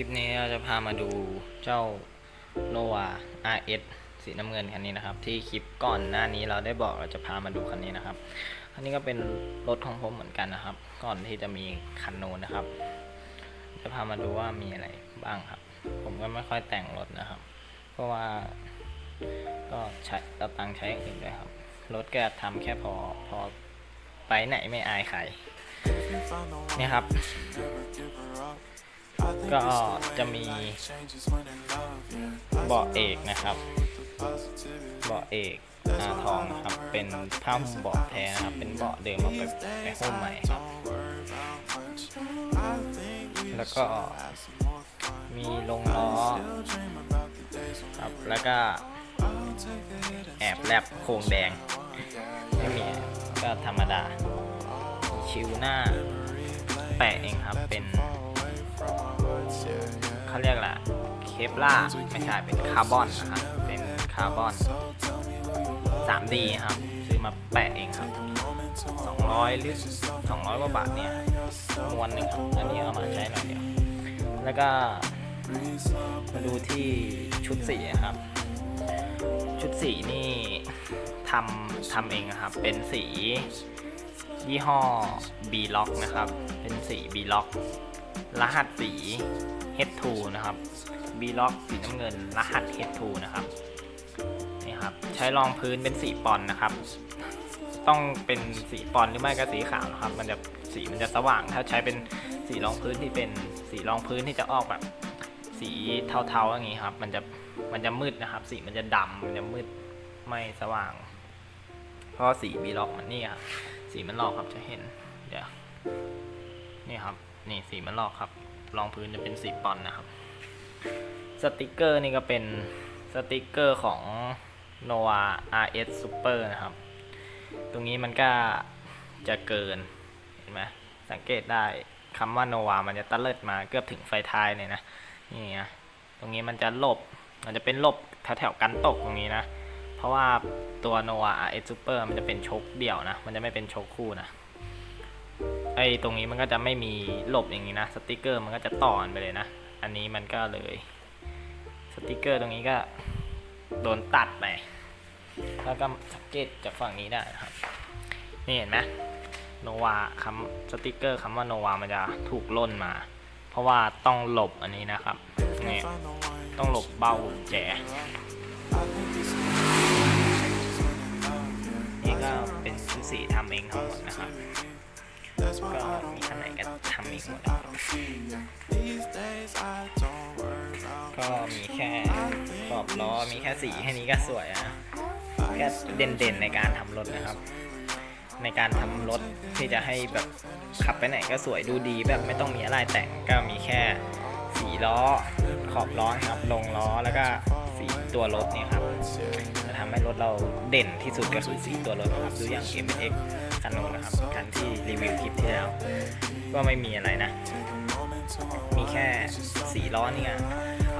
ลิปนี้เราจะพามาดูเจ้า Nova RS สีน้ำเงินคันนี้นะครับ ที่คลิปก่อนหน้านี้เราได้บอกเราจะพามาดูคันนี้นะครับ คันนี้ก็เป็นรถของผมเหมือนกันนะครับ ก่อนที่จะมีคันโนนะครับ จะพามาดูว่ามีอะไรบ้างครับ ผมก็ไม่ค่อยแต่งรถนะครับ เพราะว่าก็ใช้เอาตังใช้อย่างอื่นด้วยครับ รถก็ทำแค่พอพอไปไหนไม่อายใครนี่ครับ ก็จะมีเบาะเอกนะครับ เบาะเอกอาทองนะครับ เป็นผ้าหุ้มเบาะแท้นะครับ เป็นเบาะเดิมมาไปไปหุ้มใหม่ครับ แล้วก็มีลงล้อครับ แล้วก็แอบแลบโครงแดง ไม่มีก็ธรรมดา ชิวหน้า แปะเองครับ เป็น เขาเรียกแหละเคปล่าไม่ใช่เป็นคาร์บอนนะครับเป็นคาร์บอน 3D ครับ ซื้อมาแปะเองครับ 200 หรือ 200กว่าบาทเนี่ยมวนหนึ่งครับอันนี้เอามาใช้หน่อยเดียว แล้วก็มาดูที่ชุดสีครับ ชุดสีนี่ทำทำเองครับ เป็นสียี่ห้อ B Lock นะครับ เป็นสี B Lock รหัสสี H2 นะครับ B Lock สีน้ำเงิน รหัส H2 นะครับนี่ครับ ใช้รองพื้นเป็นสีปอนนะครับ ต้องเป็นสีปอนหรือไม่ก็สีขาวนะครับ มันจะสีมันจะสว่าง ถ้าใช้เป็นสีรองพื้นที่เป็นสีรองพื้นที่จะออกแบบสีเทาๆอย่างนี้ครับ มันจะมันจะมืดนะครับ สีมันจะดำมันจะมืดไม่สว่าง เพราะสีบีล็อกมันนี่ครับสีมันลอกครับจะเห็นเดี๋ยวนี่ครับ นี่สีมันลอกครับรองพื้นจะเป็นสีปอนนะครับ สติกเกอร์นี่ก็เป็นสติกเกอร์ของ Nova RS Super นะครับ ตรงนี้มันก็จะเกิน เห็นไหมสังเกตได้คำว่า Nova มันจะตะเลิดมาเกือบถึงไฟท้ายเลยนะ นี่นะตรงนี้มันจะลบ มันจะเป็นลบแถวๆกันตกตรงนี้นะ เพราะว่าตัว Nova RS Super มันจะเป็นชกเดี่ยวนะ มันจะไม่เป็นชกคู่นะ ไอ้ตรงนี้มันก็จะไม่มีหลบอย่างนี้นะสติกเกอร์มันก็จะต่อนไปเลยนะ อันนี้มันก็เลยสติกเกอร์ตรงนี้ก็โดนตัดไปแล้วก็สังเกตจากฝั่งนี้ได้นะครับ นี่เห็นไหมโนวาคำสติกเกอร์คำว่าโนวามันจะถูกล่นมา เพราะว่าต้องหลบอันนี้นะครับนี่ต้องหลบเบ้าแจนี่ก็เป็นสีทำเองทั้งหมดนะครับ ก็มีข้างในก็ทำเองหมดก็มีแค่ขอบล้อมีแค่สีแค่นี้ก็สวยนะแค่เด่นๆในการทำรถนะครับ ในการทำรถที่จะให้แบบขับไปไหนก็สวยดูดีแบบไม่ต้องมีอะไรแต่งก็มีแค่สีล้อขอบล้อครับลงล้อแล้วก็สีตัวรถเนี่ยครับจะทำให้รถเราเด่นที่สุดก็คือสีตัวรถนะครับดูอย่าง m x คันโน้น วิวคลิปที่แล้ว ก็ไม่มีอะไรนะ มีแค่สีล้อเนี่ย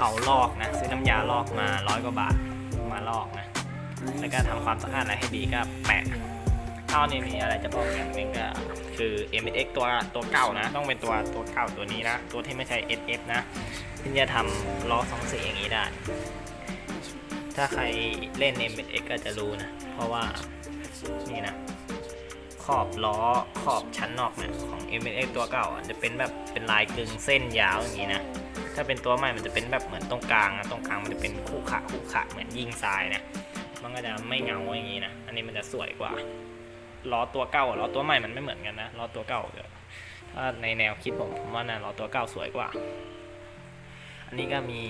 เอาลอกนะ ซื้อน้ำยาลอกมาร้อยกว่าบาทมาลอกนะ แล้วก็ทำความสะอาดอะไรให้ดีก็แปะเท่านี้มีอะไรจะบอกอย่างหนึงก็คือ m x ตัวตัวเก่านะ ต้องเป็นตัวตัวเก่าตัวนี้นะ ตัวที่ไม่ใช่ SF นะที่จะทำล้อสองสีอย่างนี้ได้ ถ้าใครเล่น m x ก็จะรู้นะ เพราะว่านี่นะ ขอบล้อขอบชั้นนอกเนี่ยของ m x ตัวเก่าอะจะเป็นแบบเป็นลายกึ่งเส้นยาวอย่างนี้นะถ้าเป็นตัวใหม่มันจะเป็นแบบเหมือนตรงกลางนะตรงกลางมันจะเป็นคู่ขะคู่ขะเหมือนยิงทรายนะมันก็จะไม่เงาอย่างนี้นะอันนี้มันจะสวยกว่าล้อตัวเก่าล้อตัวใหม่มันไม่เหมือนกันนะล้อตัวเก่าถ้าในแนวคิดผมผมว่านะล้อตัวเก่าสวยกว่า อันนี้ก็มี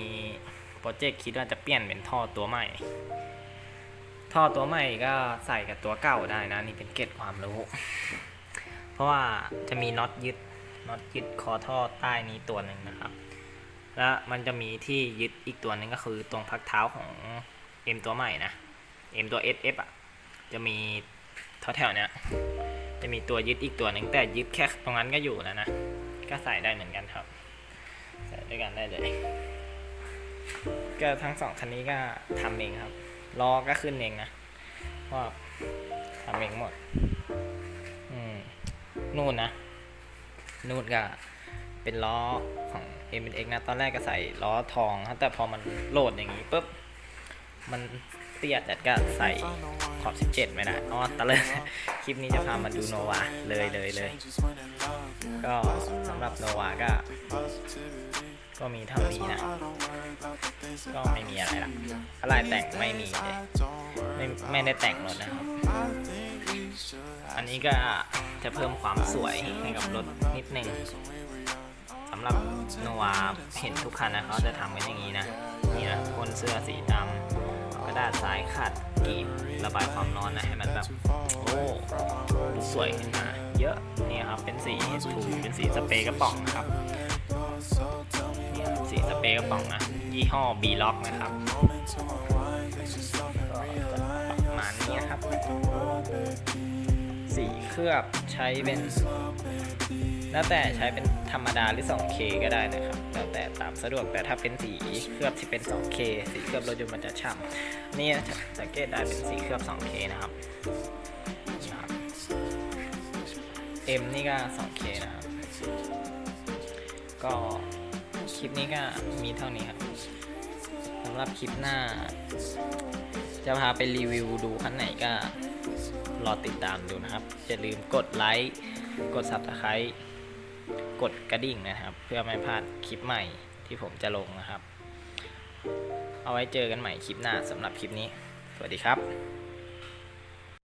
โปรเจกต์คิดว่าจะเปลี่ยนเป็นท่อตัวใหม่ ท่อตัวใหม่ก็ใส่กับตัวเก่าได้นะ นี่เป็นเกร็ดความรู้ เพราะว่าจะมีน็อตยึดน็อตยึดคอท่อใต้นี้ตัวหนึ่งนะครับ แล้วมันจะมีที่ยึดอีกตัวหนึ่งก็คือตรงพักเท้าของ M ตัวใหม่นะ M ตัว SF อะจะมีแถวๆเนี้ยจะมีตัวยึดอีกตัวหนึ่งแต่ยึดแค่ตรงนั้นก็อยู่แล้วนะ ก็ใส่ได้เหมือนกันครับ ใส่ด้วยกันได้เลย ก็ทั้งสองคันนี้ก็ทำเองครับ ล้อก็ขึ้นเองนะเพราะว่าทำเองหมด อืม นู่นนะ นู่นก็เป็นล้อของ M X นะ ตอนแรกก็ใส่ล้อทองครับแต่พอมันโหลดอย่างนี้ปุ๊บ มันเตี้ยจัดก็ใส่ขอบ 17 ไม่ได้อ๋อตะเลย คลิปนี้จะพามาดูโนวาเลยเลยเลย ก็สำหรับโนวาก็ ก็มีเท่านี้นะ ก็ไม่มีอะไรละอะไรแต่งไม่มีเลยไม่ไม่ได้แต่งรถนะครับ อันนี้ก็จะเพิ่มความสวยให้กับรถนิดนึงสำหรับโนวาเห็นทุกคันนะเขาจะทำกันอย่างนี้นะ นี่นะพ่นเสื้อสีดำกระดาษทรายขัดกรีดระบายความร้อนนะให้มันแบบโอ้ดูสวยขึ้นมา เยอะนี่ครับเป็นสีถูเป็นสีสเปรย์กระป๋องนะครับ เปรย์กระป๋องนะยี่ห้อ B Lock นะครับก็จะประมาณนี้นะครับ สีเคลือบใช้เป็นแล้วแต่ใช้เป็นธรรมดาหรือ 2K ก็ได้นะครับ แล้วแต่ตามสะดวกแต่ถ้าเป็นสีเคลือบที่เป็น 2K สีเคลือบรถยนต์มันจะฉ่ำนี่สังเกตได้เป็นสีเคลือบ 2K นะครับนะครับ M นี่ก็ 2K นะครับ ก็ ลิปนี้ก็มีเท่านี้ครับสำหรับคลิปหน้า จะพาไปรีวิวดูคันไหนก็รอติดตามดูนะครับ อย่าลืมกดไลค์ กด Subscribe กดกระดิ่งนะครับ เพื่อไม่พลาดคลิปใหม่ที่ผมจะลงนะครับ เอาไว้เจอกันใหม่คลิปหน้าสำหรับคลิปนี้ สวัสดีครับ